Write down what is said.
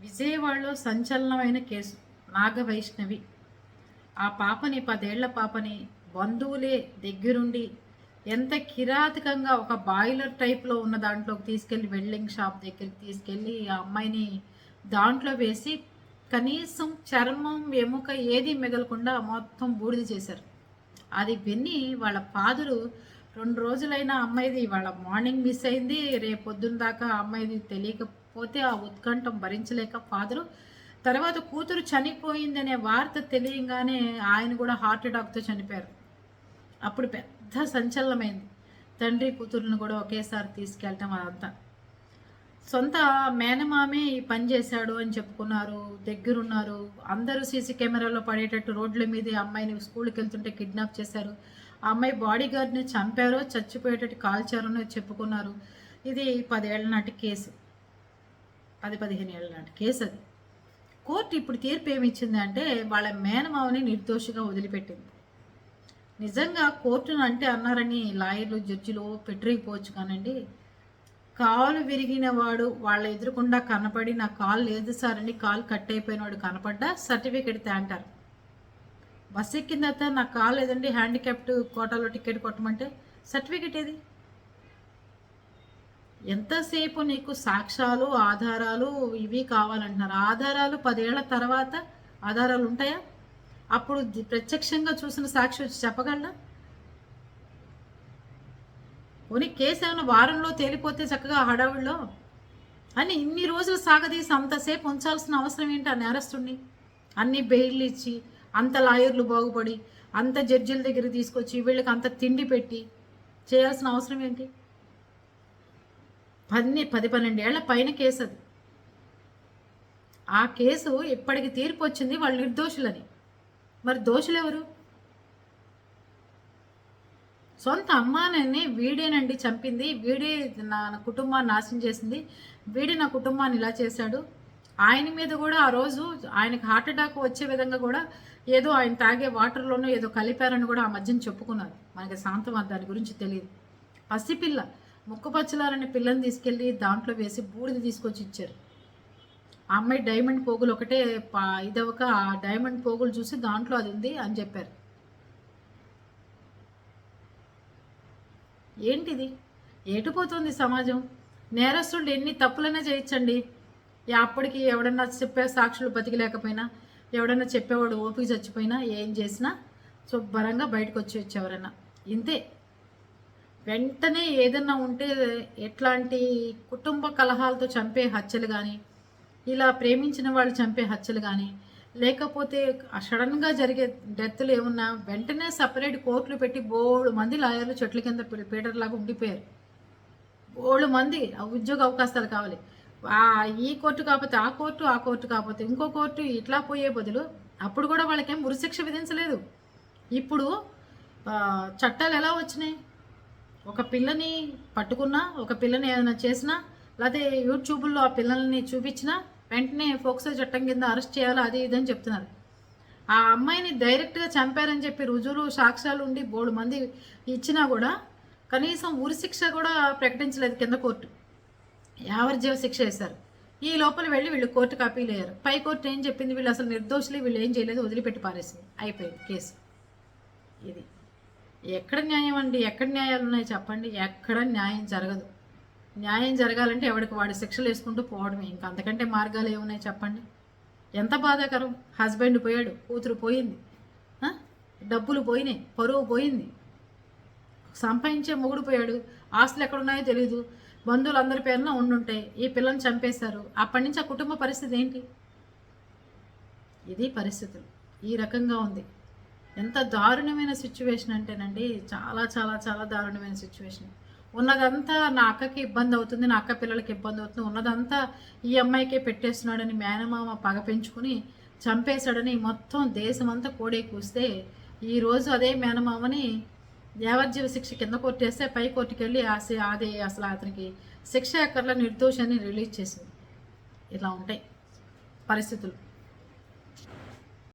విజయవాడలో సంచలనమైన కేసు. నాగవైష్ణవి. ఆ పాపని పదేళ్ళ పాపని బంధువులే దగ్గరుండి ఎంత కిరాతకంగా ఒక బాయిలర్ టైప్లో ఉన్న దాంట్లోకి తీసుకెళ్ళి వెల్డింగ్ షాప్ దగ్గరికి తీసుకెళ్ళి ఆ అమ్మాయిని దాంట్లో వేసి కనీసం చర్మం ఎముక ఏది మిగలకుండా మొత్తం బూడిద చేశారు. అది విని వాళ్ళ ఫాదరు రెండు రోజులైనా అమ్మాయిది ఇవాళ మార్నింగ్ మిస్ అయింది. రేపు పొద్దున్న దాకా ఆ అమ్మాయిది తెలియకపోతే ఆ ఉత్కంఠం భరించలేక ఫాదరు. తర్వాత కూతురు చనిపోయిందనే వార్త తెలియగానే ఆయన కూడా హార్ట్ అటాక్తో చనిపోయారు. అప్పుడు పెద్ద సంచలనమైంది. తండ్రి కూతురుని కూడా ఒకేసారి తీసుకెళ్ళటం అదంతా. సొంత మేనమామే ఈ పని చేశాడు అని చెప్పుకున్నారు. దగ్గరున్నారు. అందరూ సీసీ కెమెరాలో పడేటట్టు రోడ్ల మీద అమ్మాయిని స్కూల్కి వెళ్తుంటే కిడ్నాప్ చేశారు. ఆ అమ్మాయి బాడీ గార్డ్ని చంపారో చచ్చిపోయేటట్టు కాల్చారనో చెప్పుకున్నారు. ఇది పదేళ్ళ నాటి కేసు. పది పదిహేను ఏళ్ళ నాటి కేసు అది. కోర్టు ఇప్పుడు తీర్పు ఏమిచ్చిందంటే అంటే వాళ్ళ మేనమావని నిర్దోషిగా వదిలిపెట్టింది. నిజంగా కోర్టును అంటే అన్నారని లాయర్లు జడ్జిలు పెట్టిపోవచ్చు కానండి. కాలు విరిగిన వాడు వాళ్ళ ఎదురుకుండా కనపడి నా కాలు లేదు సార్ అని కాలు కట్ అయిపోయిన వాడు కనపడ్డా సర్టిఫికెట్ తే బస్సు బస్ ఎక్కిన తర్వాత నాకు కాలేదండి హ్యాండిక్యాప్డ్ కోటాలో టికెట్ కొట్టమంటే సర్టిఫికెట్ ఏది? ఎంతసేపు నీకు సాక్ష్యాలు ఆధారాలు ఇవి కావాలంటున్నారు? ఆధారాలు పదేళ్ళ తర్వాత ఆధారాలు ఉంటాయా? అప్పుడు ప్రత్యక్షంగా చూసిన సాక్షి వచ్చి చెప్పగలరా పోనీ కేసు ఏమైనా వారంలో తేలిపోతే చక్కగా హడావుల్లో అని ఇన్ని రోజులు సాగదీసి అంతసేపు ఉంచాల్సిన అవసరం ఏంటి ఆ నేరస్తుడిని అన్ని బెయిల్ ఇచ్చి అంత లాయర్లు బాగుపడి అంత జడ్జిల దగ్గర తీసుకొచ్చి వీళ్ళకి అంత తిండి పెట్టి చేయాల్సిన అవసరం ఏంటి? పది పది పన్నెండేళ్ళ పైన కేసు అది. ఆ కేసు ఇప్పటికి తీర్పు వచ్చింది వాళ్ళు నిర్దోషులని. మరి దోషులు ఎవరు సొంత అమ్మానని వీడేనండి చంపింది వీడే నా నా కుటుంబాన్ని నాశనం చేసింది వీడే నా కుటుంబాన్ని ఇలా చేశాడు. ఆయన మీద కూడా ఆ రోజు ఆయనకు హార్ట్ అటాక్ వచ్చే విధంగా కూడా ఏదో ఆయన తాగే వాటర్లోనూ ఏదో కలిపారని కూడా ఆ మధ్యన చెప్పుకున్నారు. మనకి శాంతం దాని గురించి తెలియదు. పసిపిల్ల ముక్కుపచ్చలారని పిల్లని తీసుకెళ్ళి దాంట్లో వేసి బూడిద తీసుకొచ్చి ఇచ్చారు. ఆ అమ్మాయి డైమండ్ పోగులు ఒకటే పా- ఇదవక ఆ డైమండ్ పోగులు చూసి దాంట్లో అది ఉంది అని చెప్పారు. ఏంటిది? ఏటుపోతుంది సమాజం? నేరస్తులు ఎన్ని తప్పులైనా చేయించండి. అప్పటికి ఎవడన్నా చెప్పే సాక్షులు బతికలేకపోయినా ఎవడన్నా చెప్పేవాడు ఓపిక చచ్చిపోయినా ఏం చేసినా శుభ్రంగా బయటకు వచ్చి ఎవరన్నా ఇంతే. వెంటనే ఏదన్నా ఉంటే ఎట్లాంటి కుటుంబ కలహాలతో చంపే హత్యలు కానీ ఇలా ప్రేమించిన వాళ్ళు చంపే హత్యలు కానీ లేకపోతే సడన్గా జరిగే డెత్లు ఏమున్నా వెంటనే సపరేట్ కోర్టులు పెట్టి బోళ్ళు మంది లాయర్లు చెట్ల కింద పీ- పీటర్లాగా ఉండిపోయారు. బోళ్ళు మంది ఆ ఉద్యోగ అవకాశాలు కావాలి. ఈ కోర్టు కాకపోతే ఆ కోర్టు ఆ కోర్టు కాకపోతే ఇంకో కోర్టు ఇట్లా పోయే బదులు అప్పుడు కూడా వాళ్ళకేం ఉరిశిక్ష విధించలేదు. ఇప్పుడు చట్టాలు ఎలా వచ్చినాయి? ఒక పిల్లని పట్టుకున్నా ఒక పిల్లని ఏదైనా చేసినా లేకపోతే యూట్యూబ్లో ఆ పిల్లల్ని చూపించినా వెంటనే ఫోక్సో చట్టం కింద అరెస్ట్ చేయాలి అది ఇది అని చెప్తున్నారు. ఆ అమ్మాయిని డైరెక్ట్గా చంపారని చెప్పి రుజువులు సాక్ష్యాలు ఉండి బోడు మంది ఇచ్చినా కూడా కనీసం ఉరిశిక్ష కూడా ప్రకటించలేదు కింద కోర్టు. యావజ్జీవ శిక్ష వేశారు. ఈ లోపల వెళ్ళి వీళ్ళు కోర్టు కాపీలు అయ్యారు. పై కోర్టు ఏం చెప్పింది? వీళ్ళు అసలు నిర్దోషులు వీళ్ళు ఏం చేయలేదు వదిలిపెట్టి పారేసింది. అయిపోయింది కేసు. ఇది. ఎక్కడ న్యాయం అండి? ఎక్కడ న్యాయాలు ఉన్నాయి చెప్పండి? ఎక్కడ న్యాయం జరగదు. న్యాయం జరగాలంటే ఎవడికి వాడు శిక్షలు వేసుకుంటూ పోవడమే. ఇంకా అంతకంటే మార్గాలు ఏమున్నాయి చెప్పండి? ఎంత బాధాకరం. హస్బెండ్ పోయాడు కూతురు పోయింది. డబ్బులు పోయినాయి పరువు పోయింది. సంపాదించే మొగుడు పోయాడు. ఆస్తులు ఎక్కడున్నాయో తెలియదు బంధువులందరి పేరున ఉండుంటాయి. ఈ పిల్లని చంపేశారు. అప్పటి నుంచి ఆ కుటుంబ పరిస్థితి ఏంటి? ఇది పరిస్థితులు. ఈ రకంగా ఉంది. ఎంత దారుణమైన సిచ్యువేషన్ అంటేనండి చాలా చాలా చాలా దారుణమైన సిచ్యువేషన్ ఉన్నదంతా నా అక్కకి ఇబ్బంది అవుతుంది నా అక్క పిల్లలకి ఇబ్బంది అవుతుంది. ఉన్నదంతా ఈ అమ్మాయికే పెట్టేస్తున్నాడని మేనమామ పగ పెంచుకుని చంపేశాడని మొత్తం దేశమంతా కోడే కూస్తే ఈరోజు అదే మేనమామని యావజ్జీవ శిక్ష కింద కొట్టేస్తే పై కోర్టుకి వెళ్ళి ఆ అదే అసలు అతనికి శిక్ష ఎక్కర్ల నిర్దోషాన్ని రిలీజ్ చేసింది. ఇలా ఉంటాయి పరిస్థితులు.